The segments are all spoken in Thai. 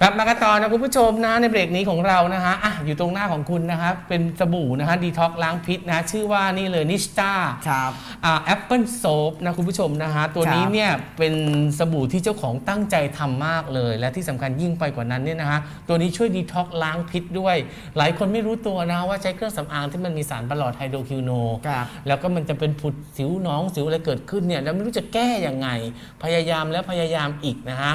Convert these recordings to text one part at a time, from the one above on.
กลับมากันต่อนะคุณผู้ชมนะในเบรกนี้ของเรานะฮะอะอยู่ตรงหน้าของคุณนะครับเป็นสบู่นะฮะดีท็อกล้างพิษนะชื่อว่านี่เลยนิชตาครับอ่าแอปเปิลโซฟนะคุณผู้ชมนะฮะตัวนี้ครับเนี่ยเป็นสบู่ที่เจ้าของตั้งใจทำมากเลย และที่สำคัญยิ่งไปกว่านั้นเนี่ยนะฮะตัวนี้ช่วยดีท็อกล้างพิษด้วย หลายคนไม่รู้ตัวนะว่าใช้เครื่องสำอางที่มันมีสารประหลอดไฮโดรคิวโนครับแล้วก็มันจะเป็นผุดสิวหน้องสิวอะไรเกิดขึ้นเนี่ยแล้วไม่รู้จะแก้ยังไง พยายามแล้วพยายามอีกนะฮะ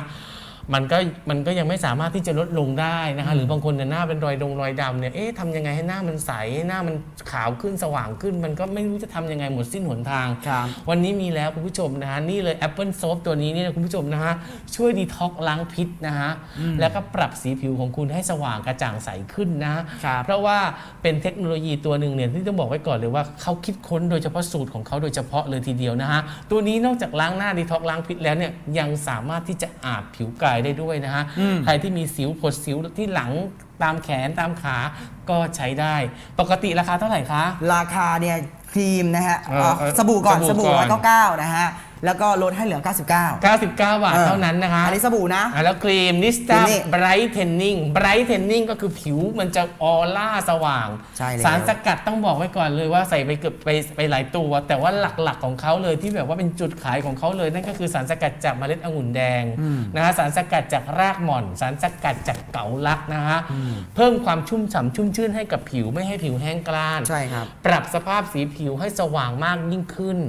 มันก็มันก็ยังไม่สามารถที่จะลดลงได้นะฮะหรือบางคนเนี่ยหน้าเป็นรอยดงรอยดำเนี่ยเอ๊ะทำยังไงให้หน้ามันใสให้หน้ามันขาวขึ้นสว่างขึ้น มันก็ไม่รู้จะทำยังไงหมดสิ้นหนทาง ครับ วันนี้มีแล้วคุณผู้ชมนะฮะนี่เลย Apple Soap ตัวนี้เนี่ยคุณผู้ชมนะฮะช่วยดีท็อกล้างพิษนะฮะแล้วก็ปรับสีผิวของคุณให้สว่างกระจ่างใสขึ้นนะครับ เพราะว่าเป็นเทคโนโลยีตัวหนึ่งเนี่ยที่ต้องบอกไว้ก่อนเลยว่าเขาคิดค้นโดยเฉพาะสูตรของเขาโดยเฉพาะเลยทีเดียวนะฮะตัวนี้นอกจากล้างหน้าดีท็อกล้างพิษแล้วเนี่ยยังสามารถที่จะอาบผิวกายได้ด้วยนะฮะอืมใครที่มีสิวผดสิวที่หลังตามแขนตามขาก็ใช้ได้ ปกติราคาเท่าไหร่คะ ราคาเนี่ยครีมนะฮะเออเอาเออสบู่ก่อนสสบู่บู่ก่อนร้อยเก้าเก้านะฮะ แล้วก็ลดให้เหลือ 99 99 บาทเออเท่านั้นนะคะอันนี้สบู่นะ อะแล้วครีมนิสตาครีมนี่ไบรท์เทนนิ่งไบรท์เทนนิ่งก็คือผิวมันจะออร่าสว่าง ใช่แล้วสารสกัดต้องบอกไว้ก่อนเลยว่าใส่ไปเกือบไปไปหลายตัว แต่ว่าหลักๆของเขาเลยที่แบบว่าเป็นจุดขายของเขาเลย นั่นก็คือสารสกัดจากเมล็ดองุ่นแดงนะฮะสารสกัดจากรากหม่อน สารสกัดจากเกาลักนะฮะเพิ่มความชุ่มฉ่ำชุ่มชื่นให้กับผิวไม่ให้ผิวแห้งกร้าน ใช่ครับ ปรับสภาพสีผิวให้สว่างมากยิ่งขึ้น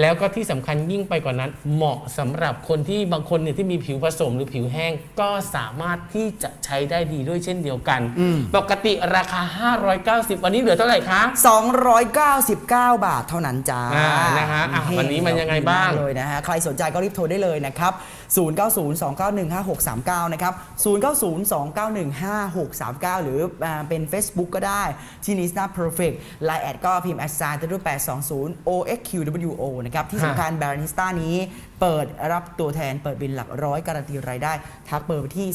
แล้วก็ที่สำคัญยิ่งไปกว่านั้น เหมาะสำหรับคนที่บางคนเนี่ยที่มีผิวผสมหรือผิวแห้ง ก็สามารถที่จะใช้ได้ดีด้วยเช่นเดียวกันอืมปกติราคา 590 วันนี้เหลือเท่าไหร่คะ 299 บาทเท่านั้นจ้าอ่านะฮะอะวันนี้มันยังไงบ้างเลยนะฮะใครสนใจก็รีบโทรได้เลยนะครับ 0902915639 นะครับ 0902915639 หรืออ่าเป็น Facebook ก็ได้ที่ Nisna Perfect Line แอดก็พิมพ์แอดไซน์ตัวด้วย820 OXQWO นะครับ ที่สำคัญแบรนด์นิสต้านี้เปิดรับตัวแทนเปิดบินหลักร้อยการันตีรายได้ ทักเบอร์ไปที่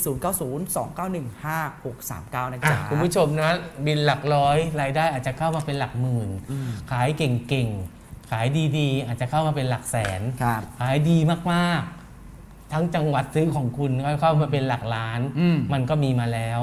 0902915639นะอะจ๊ะ คุณผู้ชมนะ บินหลักร้อยรายได้อาจจะเข้ามาเป็นหลักหมื่น ขายเก่งๆ ขายดีๆ อาจจะเข้ามาเป็นหลักแสน ครับ ขายดีมากๆ ทั้งจังหวัดซื้อของคุณก็เข้ามาเป็นหลักล้าน อืม มันก็มีมาแล้ว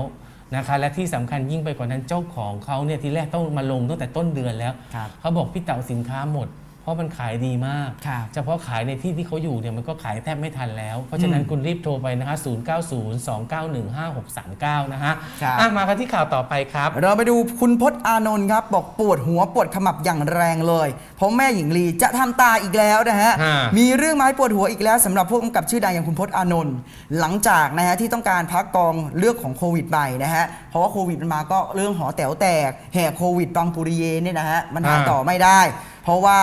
นะคะและที่สำคัญยิ่งไปกว่านั้นเจ้าของเขาเนี่ยทีแรกต้องมาลงตั้งแต่ต้นเดือนแล้ว ครับ เขาบอกพี่เต่าสินค้าหมด เพราะมันขายดีมากครับเฉพาะขายในที่ที่เขาอยู่เนี่ยมันก็ขายแทบไม่ทันแล้ว เพราะฉะนั้นอืมคุณรีบโทรไปนะคะ0902915639 นะฮะครับอะมากันที่ข่าวต่อไปครับ เราไปดูคุณพจน์อานนท์ครับ บอกปวดหัวปวดขมับอย่างแรงเลย เพราะแม่หญิงลีจะทำตาอีกแล้วนะฮะฮะมีเรื่องไมาให้ปวดหัวอีกแล้วสำหรับผู้กำกับชื่อดังอย่างคุณพจน์อานนท์หลังจากนะฮะที่ต้องการพักกองเรื่องของโควิดไปนะฮะเพราะว่าโควิดมันมาก็เรื่องหอแต๋วแตกแห่โควิดปังปุริเยเนี่ยนะฮะมันหาอ่าต่อไม่ได้ เพราะว่า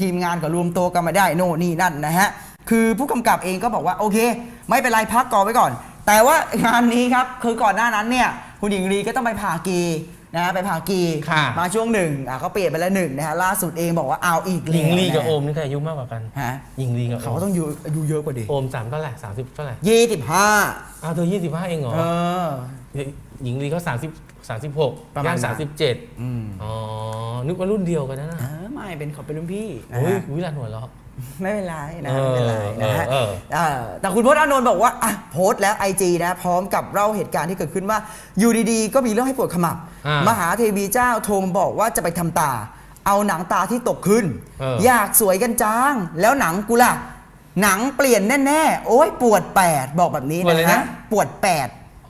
ทีมงานก็รวมตัวกันมาได้โน่นนี่นั่นนะฮะคือผู้กำกับเองก็บอกว่าโอเค ไม่เป็นไรพักก่อนไว้ก่อน แต่ว่างานนี้ครับคือก่อนหน้านั้นเนี่ยคุณหญิงลีก็ต้องไปผ่ากี นะฮะไปผ่ากีค่ะ มาช่วงหนึ่งอะเขาเปลี่ยนไปแล้วหนึ่งนะฮะล่าสุดเองบอกว่าเอาอีกหญิงลีกับนะโอมนี่ใครอายุมากกว่ากันฮะหญิงลีกับเขาโอก็มต้องอยู่อายุเยอะกว่าดิโอมสามเท่าไหร่สามสิบเท่าไหร่ยี่สิบห้าอ้าวเธอยี่สิบห้าเองเหรอเออ หญิงลีเขาสามสิบสามสิบหกประมาณย่างนั้สามนสิบเจ็ดอืมอ๋อนึกว่ารุ่นเดียวกันนะน่ะเออไม่เป็นเขาเป็นรุ่นพี่นะโอ้ยฮะวิลานหัวเราะ ไม่เป็นไรนะเออไม่เป็นไรนะฮะเออเออเออแต่คุณพจน์อานนท์บอกว่าอะโพสต์แล้วไอจีนะ พร้อมกับเล่าเหตุการณ์ที่เกิดขึ้นว่า อยู่ดีๆ ก็มีเรื่องให้ปวดขมับ อ่ามมหาเทวีเจ้าโทรมาบอกว่าจะไปทำตา เอาหนังตาที่ตกขึ้น เอออ อยากสวยกันจ้างแล้วหนังกูล่ะ หนังเปลี่ยนแน่ ๆ โอ้ยปวดแปดบอกแบบนี้ปวดอะไรนะนะ ฮะปวดแปด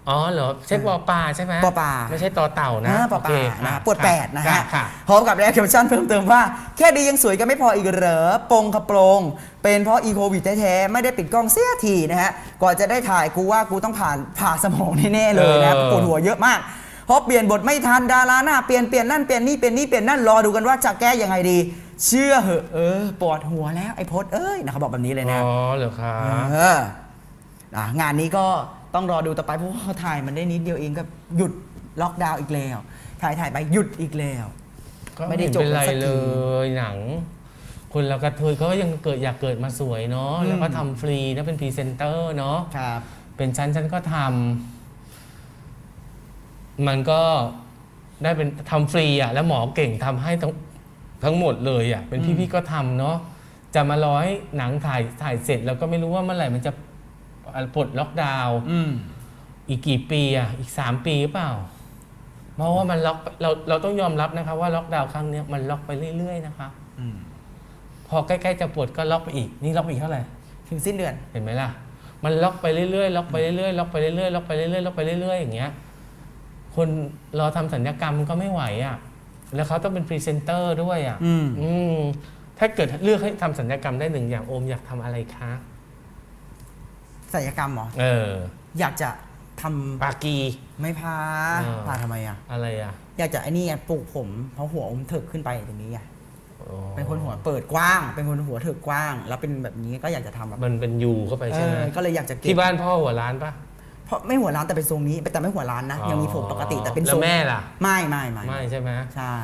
อ๋อเหรอใช่ปอปลาใช่ไหมปอปลาไม่ใช่ต่อเต่านะนะปอโอปเคลานะค่ปวดแปดนะฮะค่พร้อมกับแรกแคปชั่นเพิ่มเติมว่า แค่ดียังสวยกันไม่พออีกเหรอปงกระโปรงเป็นเพราะอีโควิดแท้ๆไม่ได้ปิดกล้องเสียทีนะฮะกว่าจะได้ถ่ายกูว่ากูต้องผ่านผ่าสมองแน่ๆเลยนะเออปวดหัวเยอะมากเพราะเปลี่ยนบทไม่ทันดาราหน้าเปลี่ยนเปลี่ยนนั่นเปลี่ยนนี่เปลี่ยนนี่เปลี่ยนนั่นรอดูกันว่าจะแก้ยังไงดี เชื่อเหอะเออปวดหัวแล้วไอ้พดเอ้ยนะเขาบอกแบบนี้เลยนะอ๋อเหรอคะเอออะงานนี้ก็ ต้องรอดูต่อไปเพราะว่าเขาถ่ายมันได้นิดเดียวเองก็หยุดล็อกดาวน์อีกแล้ว ถ่ายถ่ายไปหยุดอีกแล้ว ก็ไม่ไม่ได้ได้จจบบกันไรสักทีเลยหนัง คนเรากระเทยเขาก็ยังเกิดอยากเกิดมาสวยเนาะอืมแล้วก็ทำฟรีนะเป็นพรีเซนเตอร์เนาะครับ เป็นชั้นฉันก็ทำมันก็ได้เป็นทำฟรีอะ แล้วหมอเก่งทำให้ทั้งทั้งหมดเลยอะเป็นอืพี่มพี่ก็ทำเนาะจะมาร้อยหนังถ่ายถ่ายเสร็จ แล้วก็ไม่รู้ว่าเมื่อไหร่มันจะ ปลดล็อกดาวน์อืมอีกกี่ปีอะอีกสามปีหรือเปล่า เพราะว่ามันล็อกเราเราต้องยอมรับนะคะว่าล็อกดาวน์ครั้งเนี้ยมันล็อกไปเรื่อยๆนะคะอืมพอใกล้ๆจะปลดก็ล็อกไปอีก นี่ล็อกไปอีกเท่าไหร่ถึงสิ้นเดือนเห็นไหมล่ะ มันล็อกไปเรื่อยๆล็อกไปเรื่อยๆล็อกไปเรื่อยๆล็อกไปเรื่อยๆล็อกไปเรื่อยๆอย่างเงี้ย คนรอทำสัญญกรรมก็ไม่ไหวอะแล้วเขาต้องเป็นพรีเซนเตอร์ด้วยอะอืมอืมถ้าเกิดเลือกให้ทำสัญญกรรมได้หนึ่งอย่างโอมอยากทำอะไรคะ ศัลยกรรมเหรอ เอออยากจะทำปากี ไม่พาอ่าพาทำไมอะ อะไรอะอยากจะไอ้นี่ไงปลูกผมเพราะหัวอมเถิกขึ้นไปตรงนี้ไงอ๋อเป็นคนหัวเปิดกว้าง เป็นคนหัวเถิกกว้าง แล้วเป็นแบบนี้ก็อยากจะทำแบบมันเป็นยูเข้าไปเอใช่ไหมอก็เลยอยากจะเก็บที่บ้านพ่อหัวร้านปะ เพราะไม่หัวร้านแต่เป็นทรงนี้แต่ไม่หัวร้านนะ ยังมีผมปกติแต่เป็นแล้ทรวงแม่ล่ะ ไม่ไม่ไม่ไม่ใช่ไหมใช่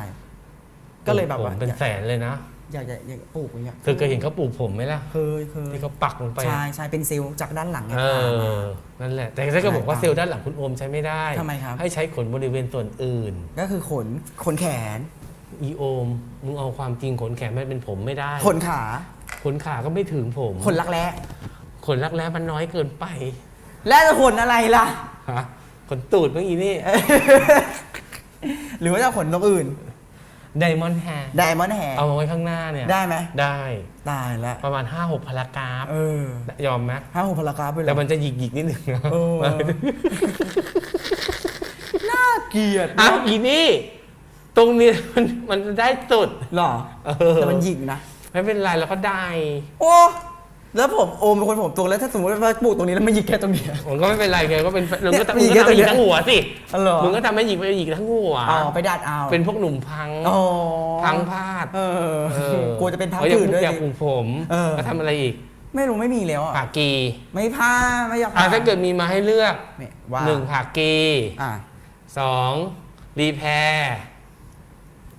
ก็เลยแบบว่าผมเป็นแสนเลยนะ อยากจะอยากจะปลูกอย่างเงี้ยเธอเคยเห็นเขาปลูกผมไหมล่ะเคยเคยที่เขาปักลงไป ใช่อะใช่เป็นเซลล์จากด้านหลังไงเอผ่านมา อ นั่นแหละ แต่ถ้าเก็บอกว่าเซลล์ด้านหลังคุณโอมใช้ไม่ได้ ทำไมครับ ให้ใช้ขนบริเวณส่วนอื่น ก็คือขนขนแขน อีโอม มึงเอาความจริงขนแขนไม่เป็นผมไม่ได้ ขนขา ขนขาก็ไม่ถึงผม ขนรักแร้ขนรักแร้มันน้อยเกินไป และจะขนอะไรล่ะ ฮะ ขนตูดเมื่อกี้นี่ หรือว่าจะขนตรงอื่น ไดมอนด์แฮร์ไดมอนด์แฮร์เอามาไว้ข้างหน้าเนี่ยได้ไหมได้ตายแล้วประมาณ 5-6พารากราฟเออยอมไหมห้าหกพลากราฟไปเลยแต่มันจะหยิกหยิกๆนิดนึงนะเออน่าเกลียดอ้าวอีนี่ ตรงนี้มันมันได้สุดหรอเออแต่มันหยิกนะไม่เป็นไรเราก็ได้ โอ้ แล้วผมโอมเป็นคนผมตรงแล้วถ้าสมมติว่าปลูกตรงนี้แล้วมันหยิกแค่ตรงเนี้ย ผมก็ไม่เป็นไรไงก็เป็นมึงก็เนี่ยมึงก็ทำให้หยิกทั้งหัวสิอ๋อเหรอ มึงก็ทำให้หยิกไปหยิกทั้งหัวอ๋อไปดัดเอาเป็นพวกหนุ่มพังอ๋อพังพลาดเออเออกลัวจะเป็นพังอากผืดด้วยอยากสิ ปลูกผมเออ แล้วทำอะไรอีกไม่รู้ไม่มีแล้วอะผากีไม่ผ้าไม่อยากอะถ้าเกิดมีมาให้เลือกเนี่ยว่าหนึ่งผากีอะสองรีแพร์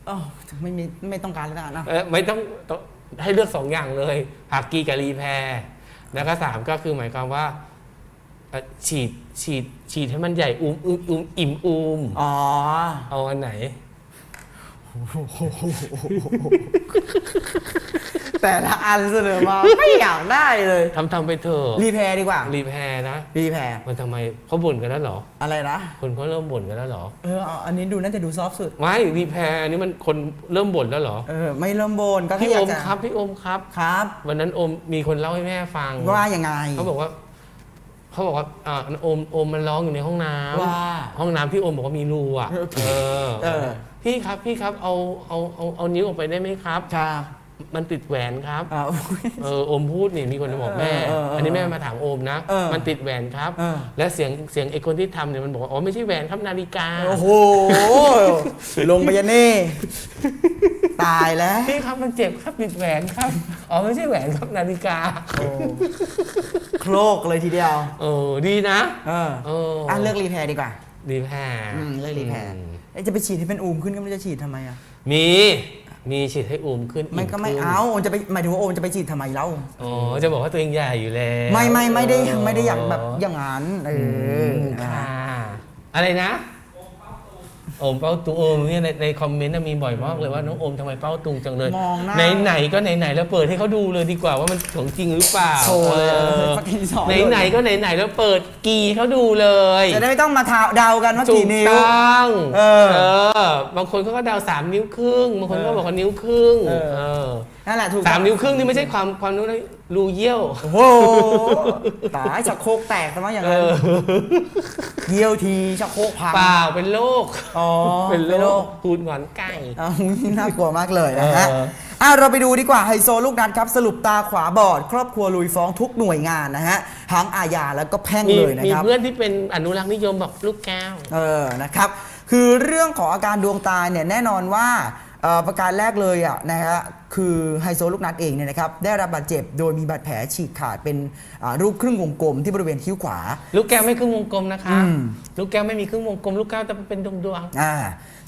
อ๋อไม่มีไม่ต้องการแล้วกันนะเออไม่ต้องต้อง ให้เลือกสองอย่างเลยผากีกับรีแพร์แล้วก็สามก็คือหมายความว่าเอ่อฉีดฉีดฉีดให้มันใหญ่อุ้มอุ้มอุ้มอิ่มอุ้มอ๋อเอาอันไหน แต่ละอันเสนอมาไม่อยากได้เลยทำทำไปเถอะรีแพร์ดีกว่ารีแพร์นะ รีแพร์มันทำไมเขาบ่นกันแล้วเหรอ อะไรนะคนเขาเริ่มบ่นกันแล้วเหรอเออเอาอันนี้ดูน่าจะดูซอฟต์สุด ไม่รีแพร์อันนี้มันคนเริ่มบ่นแล้วเหรอเออไม่เริ่มโบนก็แค่พี่อโอยากมจะครับพี่โอมครับ ครับ วันนั้นโอมมีคนเล่าให้แม่ฟังว่ายังไง เขาบอกว่าเขาบอกว่าอ่าโอมโอมมันร้องอยู่ในห้องน้ำว่าห้องน้ำพี่โอมบอกว่ามีรูอะเออเออ พี่ครับพี่ครับเอาเอาเอาเอานิ้วออกไปได้ไหมครับ ครับมันติดแหวนครับ อ่า เออโอมพูดนี่มีคนมาบอกแม่ เออเออเอออัอันนี้แม่มาถามโอมนะ เออมันติดแหวนครับ เออ และเสียงเสียงไอ้คนที่ทำเนี่ยมันบอกว่าอ๋อไม่ใช่แหวนครับนาฬิกา โอ้โห ลงไปยันนี่ ตายแล้ว พี่ครับมันเจ็บครับติดแหวนครับ อ๋อไม่ใช่แหวนครับนาฬิกา โอ้โครกเลยทีเดียว เออดีนะ เออเอออะ เลือกรีแพร์ดีกว่ารีแพร์อืมเลือกรีแพร์ อืม เอ้ยจะไปฉีดให้เป็นอูมขึ้นก็ไม่รู้จะฉีดทำไมอะมีมีฉีดให้อูมขึ้นไม่ก็ไม่ขึ้นเอาโอมจะไปหมายถึงว่าโอมจะไปฉีดทำไมเล่าอ๋อจะบอกว่าตัวเองใหญ่อยู่แล้วไม่ไม่ไม่ได้เไม่ได้อยากแบบอย่างนั้นเออมอ่าค่ะอะไรนะ โอมเป้าตุงโอมเนี่ยในในคอมเมนต์น่ะมีบ่อยมากเลยว่าน้องโอมทำไมเป้าตุงจังเลยมองหน้า ไหนไหนๆก็ไหนไหนๆแล้วเปิดให้เขาดูเลยดีกว่าว่ามันของจริงหรือเปล่าโชว์เลยออปฏิสอนไหนไหนๆก็ไหนไหนๆแล้วเปิดกีให้เขาดูเลยจะได้ไม่ต้องมาทาเดากันว่าถูกี่กนิ้ว ต้องเออบางคนเขาก็เดาสามนิ้วครึ่งบางคนก็เออบอกว่านิ้วครึ่งเออ เออ นั่นแหละถูกสามนิ้วครึ่งนี่ไม่ใช่ความความนู้นนะรูเยี่ยวโอ้โหตายชักโครกแตกซะมั้งอย่างเอนั้นอเยี่ยวทีชักโครกพังเปล่าเป็นโรคอ๋อเป็นโรคพูดหงอนไก่อ้าวน่ากลัวมากเลยนะฮะเอออะเราไปดูดีกว่าไฮโซลูกนัดครับ สรุปตาขวาบอด ครอบครัวลุยฟ้องทุกหน่วยงานนะฮะทั้งอาญาแล้วก็แพ่งมีเลยนะมีครับเพื่อนที่เป็นอนุรักษ์นิยมบอกลูกแก้วเออนะครับ คือเรื่องของอาการดวงตาเนี่ยแน่นอนว่าเอ่อ ประการแรกเลยอะนะฮะคือไฮโซลูกนัดเองเนี่ยนะครับได้รับบาดเจ็บโดยมีบาดแผลฉีกขาดเป็นอ่ารูปครึ่งวงกลมที่บริเวณคิ้วขวา ลูกแก้วไม่ครึ่งวงกลมนะคะอืมลูกแก้วไม่มีครึ่งวงกลม ลูกแก้วจะเป็นดวงดวงอ่า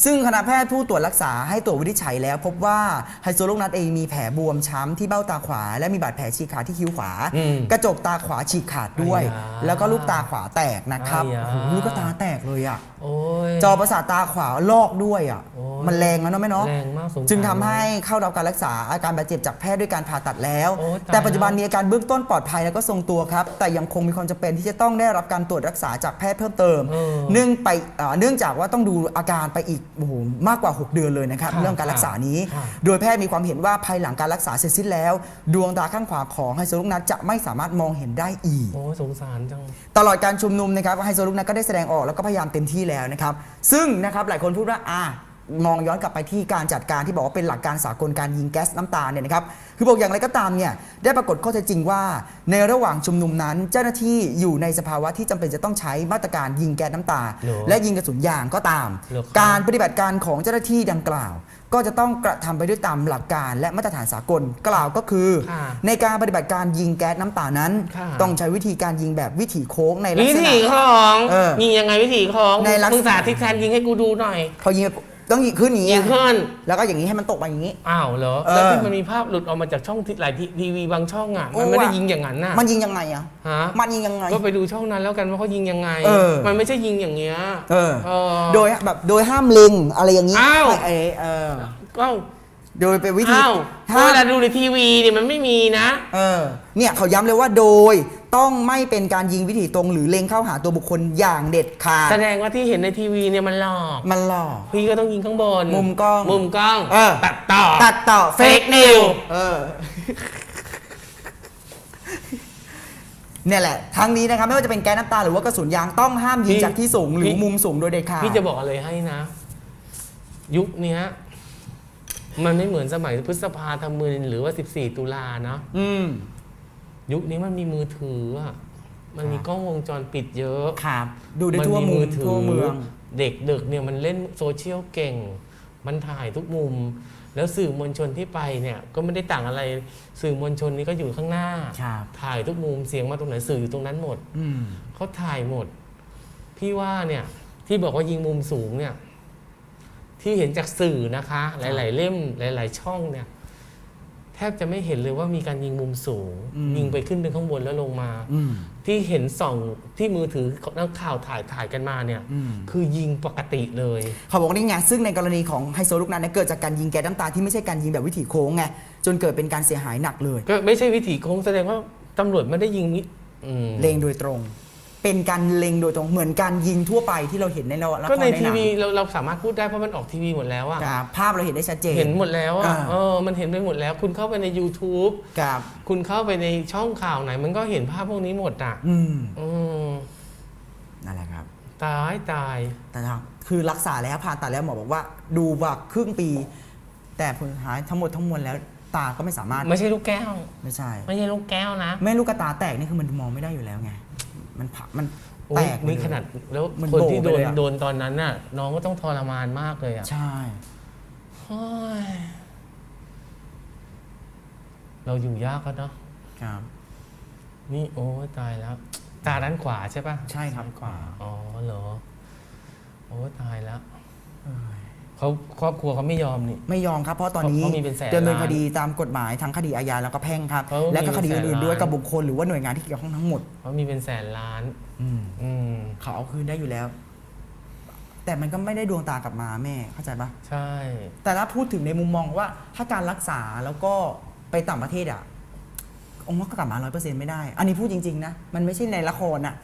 ซึ่งคณะแพทย์ผู้ตรวจรักษาให้ตรวจวินิจฉัยแล้ว พบว่าไฮโซลูกนัดเองมีแผลบวมช้ำที่เบ้าตาขวา และมีบาดแผลฉีกขาดที่คิ้วขวา อืมกระจกตาขวาฉีกขาดด้วยอ้ยาแล้วก็ลูกตาขวาแตกนะครับอ้ยาโอ้โหลูกตาแตกเลยอะ โอ้ย จอประสาทตาขวาลอกด้วยอะ โอ้ยมันแรงแล้วเนาะแม่เนาะแรงมากสงสารจึงทำให้เข้ารับการรักษาอาการบาดเจ็บจากแพทย์ด้วยการผ่าตัดแล้ว โอ้ตายแต่ปัจจุบันแล้วมีอาการเบื้องต้นปลอดภัยแล้วก็ทรงตัวครับ แต่ยังคงมีความจำเป็นที่จะต้องได้รับการตรวจรักษาจากแพทย์เพิ่มเติม เออ เนื่องไปเอ่อเนื่องจากว่าต้องดูอาการไปอีกโอ้โหมากกว่า 6 เดือนเลยนะครับ ค่ะเรื่องการรักษานี้ ค่ะโดยแพทย์มีความเห็นว่าภายหลังการรักษาเสร็จสิ้นแล้ว ดวงตาข้างขวาของไฮโซลูกนัดจะไม่สามารถมองเห็นได้อีก โอ้สงสารจัง ตลอดการชุมนุมนะครับไฮโซลูกนัดก็ได้แสดงออกแล้วก็พยายามเต็มที่แล้วนะครับ ซึ่งนะครับหลายคนพูดว่าอ่า มองย้อนกลับไปที่การจัดการที่บอกว่าเป็นหลักการสากลการยิงแก๊สน้ำตาเนี่ยนะครับคือบอกอย่างไรก็ตามเนี่ยได้ปรากฏข้อเท็จจริงว่า ในระหว่างชุมนุมนั้น เจ้าหน้าที่อยู่ในสภาวะที่จำเป็นจะต้องใช้มาตรการยิงแก๊สน้ำตาเหรอและยิงกระสุนยางก็ตามเหรอครับการปฏิบัติการของเจ้าหน้าที่ดังกล่าว ก็จะต้องกระทำไปด้วยตามหลักการและมาตรฐานสากลกล่าวก็คือค่ะในการปฏิบัติการยิงแก๊สน้ำตานั้นค่ะต้องใช้วิธีการยิงแบบวิถีโค้งในลักวิษณะถีของเออยิงยังไงวิถีของในลักษณะมึงสาธิตการยิงให้กูดูหน่อยพอยิง ต้องยิงขึ้นอย่างยินี้งขึ้น แล้วก็อย่างนี้ให้มันตกไปอย่างนี้ อ้าวเหรอเออ แล้วที่มันมีภาพหลุดออกมาจากช่องที่หลายทีวีบางช่องอะมันไม่ได้โอ้ว่ะยิงอย่างนั้นน่ะมันยิงยังไงอะฮะมันยิงยังไง ก็ไปดูช่องนั้นแล้วกันว่าเขายิงยังไง เออ มันไม่ใช่ยิงอย่างเงี้ยเออ เออ โดยแบบโดยห้ามเล็งอะไรอย่างนี้อ้าวเออเออ ก็ โดยเป็นวิธีอ้าวห้ามเวลาดูในทีวีเนี่ยมันไม่มีนะ เออเนี่ยเขาย้ำเลยว่าโดยต้องไม่เป็นการยิงวิถีตรงหรือเล็งเข้าหาตัวบุคคลอย่างเด็ดขาดแสดงว่าที่เห็นในทีวีเนี่ยมันหลอก มันหลอก พี่ก็ต้องยิงข้างบนมุมกล้องมุมกล้องเออ ตัดต่อตัดต่อเฟก Fake นิว news เออ เนี่ยแหละ ทั้งนี้นะครับไม่ว่าจะเป็นแก๊สน้ำตาหรือว่ากระสุนยางต้องห้ามยิงพี่จากที่สูงหรือพี่มุมสูงโดยเด็ดขาด พี่จะบอกอะไรให้นะ ยุคเนี้ย มันไม่เหมือนสมัยพฤษภาธมินหรือว่า 14 ตุลาเนาะอืมยุคนี้มันมีมือถืออะมันมีครับกล้องวงจรปิดเยอะ ครับ ดูได้มันทั่วมีมุมืมอถืทั่วเมืองเด็กเด็กเนี่ยมันเล่นโซเชียลเก่ง มันถ่ายทุกมุม แล้วสื่อมวลชนที่ไปเนี่ยก็ไม่ได้ต่างอะไร สื่อมวลชนนี่ก็อยู่ข้างหน้าครับถ่ายทุกมุมเสียงมาตรงไหนสื่ออยู่ตรงนั้นหมดอืมเขาถ่ายหมด พี่ว่าเนี่ยที่บอกว่ายิงมุมสูงเนี่ย ที่เห็นจากสื่อนะคะ หลาย ๆ เล่มหลาย ๆ ช่องเนี่ยแทบจะไม่เห็นเลยว่ามีการยิงมุมสูงอืมยิงไปขึ้นไปข้างบนแล้วลงมาอืมที่เห็นส่องที่มือถือนักข่าวถ่ายถ่ายกันมาเนี่ยอืมคือยิงปกติเลย เขาบอกนี่ไงซึ่งในกรณีของไฮโซลูกนั้นเนี่ยเกิดจากการยิงแก๊สน้ำตาที่ไม่ใช่การยิงแบบวิถีโค้งไงจนเกิดเป็นการเสียหายหนักเลย ก็ไม่ใช่วิถีโค้งแสดงว่าตำรวจไม่ได้ยิงมิอืมเลงโดยตรง เป็นการเลงโดยตรงเหมือนการยิงทั่วไปที่เราเห็นในละครก็ในหทีงวีเราเราสามารถพูดได้เพราะมันออกทีวีหมดแล้วอะครับภาพเราเห็นได้ชัดเจน เห็นหมดแล้วอะอ่า เออมันเห็นไปหมดแล้ว คุณเข้าไปใน YouTube ครับ คุณเข้าไปในช่องข่าวไหน มันก็เห็นภาพพวกนี้หมดอะอืมอืมนั่นแหละครับ ตายตาย แต่ถ้าคือรักษาแล้วผ่าตัดแล้วหมอบอกว่า ดูว่าครึ่งปี แต่ผลสุดท้ายทั้งหมดทั้งมวลแล้วตาก็ไม่สามารถไม่ใช่ลูกแก้ว ไม่ใช่ ไม่ใช่ลูกแก้วนะไม่ลูกกระตาแตกนี่คือมันมองไม่ได้อยู่แล้วไง มันผะมันโอ้แตยกนี่ขนาดแล้วมันคนที่โบโดไปนเลยอะ โดนตอนนั้นน่ะ น้องก็ต้องทรมานมากเลยอะใช่ โอ้ยเราอยู่ยากแล้วเนาะครับ นี่โอ้ยตายแล้ว ตาด้านขวาใช่ปะใช่ครับขวา อ๋อเหรอ โอ้ยตายแล้ว เขาครอบครัวเขาไม่ยอมนี่ ไม่ยอมครับ เพราะตอนนี้เขามีเป็นแสนดำเนินล้านคดีตามกฎหมายทั้งคดีอาญาแล้วก็แพ่งครับ เขามีและก็คดีเป็นแสนอื่นๆด้วยล้านกับบุคคลหรือว่าหน่วยงานที่เกี่ยวข้องทั้งหมดเขามีเป็นแสนล้านอืมอืม เขาเอาคืนได้อยู่แล้ว แต่มันก็ไม่ได้ดวงตากลับมาแม่เข้าใจปะ ใช่ แต่ถ้าพูดถึงในมุมมองว่าถ้าการรักษาแล้วก็ไปต่างประเทศอะองค์ว่าก็กลับมาร้อยเปอร์เซ็นต์ไม่ได้ อันนี้พูดจริง ๆ นะ มันไม่ใช่ในละครอะ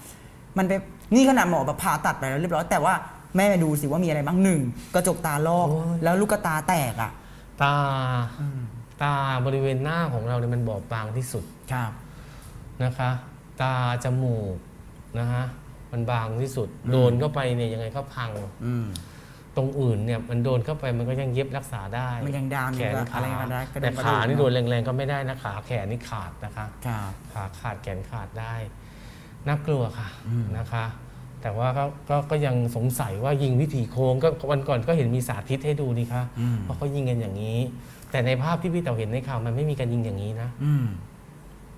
มันไปนี่ขนาดหมอแบบผ่าตัดไปแล้วเรียบร้อยแต่ว่า แม่ดูสิว่ามีอะไรบ้างหนึ่งกระจกตาลอกโอ้ยแล้วลูกตาแตกอะ ตาตาบริเวณหน้าของเราเนี่ยมันบอบบางที่สุดครับนะคะ ตาจมูกนะฮะมันบางที่สุดอืมโดนเข้าไปเนี่ยยังไงก็พังอืมตรงอื่นเนี่ยมันโดนเข้าไปมันก็ยังเย็บรักษาได้ มันยังดามแขยังนอะขาไรก็ได้กระดูกแต่กระดูกขานี่เนอะโดนแรงๆก็ไม่ได้นะขาแขนนี่ขาดนะคะครับขาขาดแขนขาดได้น่ากลัวค่ะอืมนะคะ แต่ว่าก็ก็ก็ยังสงสัยว่ายิงวิถีโค้งก็วันก่อนก็เห็นมีสาธิตให้ดูนี่คะอืม ว่าเขายิงกันอย่างนี้ แต่ในภาพที่พี่เต่าเห็นในข่าวมันไม่มีการยิงอย่างนี้นะ อืม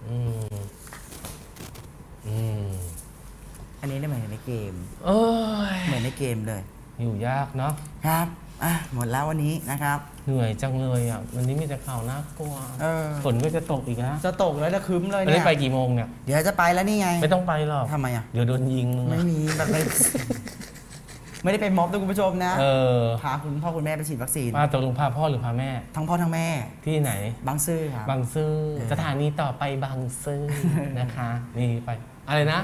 อืมอืมอันนี้ได้เหมือนในเกม เอ้ยเหมือนในเกมเลย อยู่ยากเนาะครับอะหมดแล้ววันนี้นะครับ เหนื่อยจังเลยอะวันนี้มีแต่ข่าวน่ากลัวเออ ฝนก็จะตกอีกนะจะตกแล้วจะคืมเลยวันเนี่นี้ยไปกี่โมงเนี่ย เดี๋ยวจะไปแล้วนี่ไงไม่ต้องไปหรอกทำไมอะ เดี๋ยวโดนยิงมึงไม่อะมีแบบไม่ ไม่ได้ไปม็อบนะคุณผู้ชมนะเออพาคุณพ่อคุณแม่ไปฉีดวัคซีน มาตกลงพาพ่อหรือพาแม่ ทั้งพ่อทั้งแม่ ที่ไหน บางซื่อครับ บางซื่อสถานีต่อไปบางซื่อนะคะ นี่ไป อะไรนะ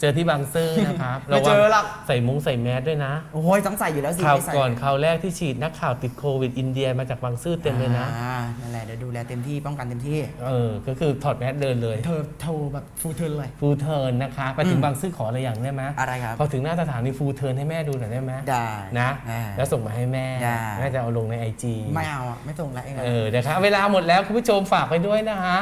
เจอที่บางซื่อนะครับไม่เจอหรอก ใส่มุ้งใส่แมสด้วยนะโอ้ยต้องใส่อยู่แล้วสิข่าวไม่ใส่ก่อนข่าวแรกที่ฉีดนักข่าวติดโควิด อินเดียมาจากบางซื่อเต็มเลยนะ อ่านั่นแหละเดี๋ยวดูแลเต็มที่ป้องกันเต็มที่ เออ ก็คือถอดแมสเดินเลยเธอโทรแบบฟูลเทิร์นเลย ฟูเทิร์นนะคะไปถึงบางซื่อขออะไรอย่างได้ไหมอะไรครับพอถึงหน้าสถานีฟูเทิร์นให้แม่ดูหน่อยได้ไหมได้นะอ่าแล้วส่งมาให้แม่ได้ แม่จะเอาลงในไอจี ไม่เอาอะไม่ส่งแล้วเองเออ นะคะเวลาหมดแล้ว คุณผู้ชมฝากไปด้วยนะคะ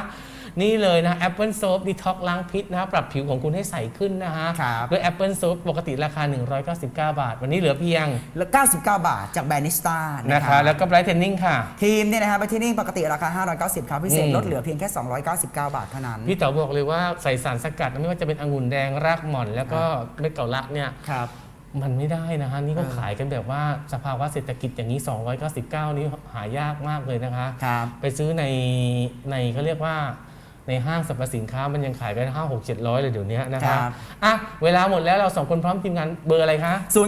นี่เลยนะ Apple Soap Detox ล้างพิษนะคะปรับผิวของคุณให้ใสขึ้นนะคะครับด้วย Apple Soap ปกติราคา 199 บาท วันนี้เหลือเพียง แล้ว 99 บาทจากแบรนด์นิสตานะนะคะแล้วก็ Bright Tanning ค่ะ ครีมเนี่ยนะครับไปที่นี่ปกติราคา 590 ครับ พิเศษอืม ลดเหลือเพียงแค่ 299 บาทเท่านั้น พี่เต๋อบอกเลยว่าใส่สารสกัดไม่ว่าจะเป็นองุ่นแดงรากหม่อน แล้วก็เม็ดเกาลักเนี่ย ครับ มันไม่ได้นะคะนี่ก็เออขายกันแบบว่าสภาวะเศรษฐกิจอย่างนี้ 299 นี้หายากมากเลยนะคะ ครับ ไปซื้อในในเขาเรียกว่า ในห้างสรรพสินค้ามันยังขายกันห้าหกเจ็ดร้อยเลยเดี๋ยวนี้นะคครัรับบอะเวลาหมดแล้วเราสองคนพร้อมทีมงานเบอร์อะไรคะ 0902915639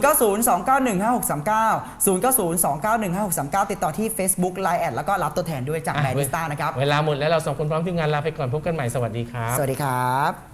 0902915639 ติดต่อที่ Facebook Line แอดแล้วก็รับตัวแทนด้วยจากอะ แบรนด์นิสตานะครับ เวลาหมดแล้วเราสองคนพร้อมทีมงานลาไปก่อนพบกันใหม่สวัสดีครับ สวัสดีครับ